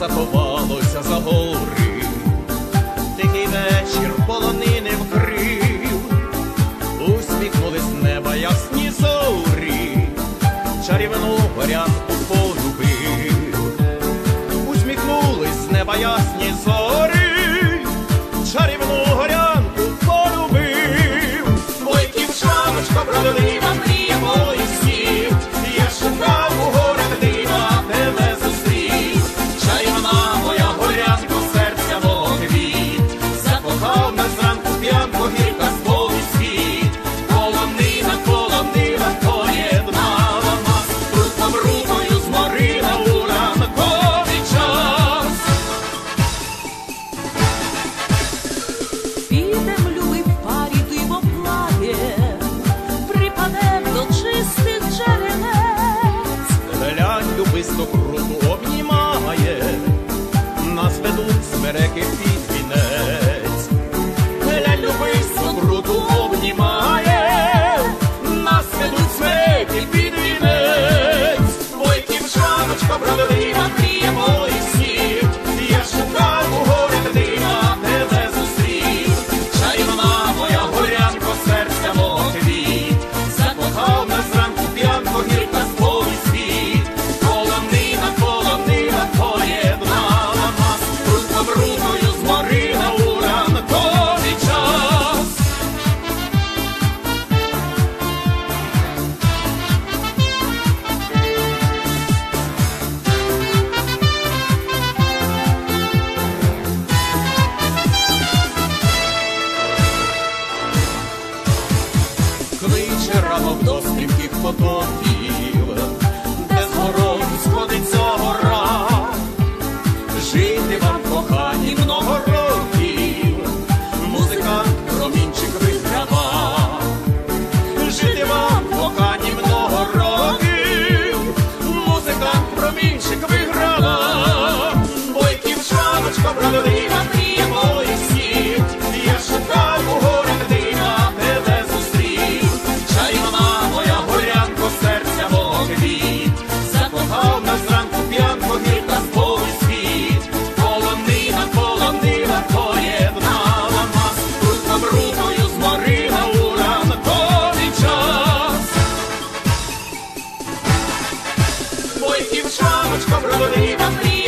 заховалося за гори, тихий вечір полонини вкрив, усміхнулись неба ясні зорі. вечорами в досвідких потоків, де з горою сходиться гора, жити вам кохані много років, музикант, промінчик виграва, жити вам кохані много років, музикант, промінчик виграва, бойків шапочка брали. If you were strong, it's come from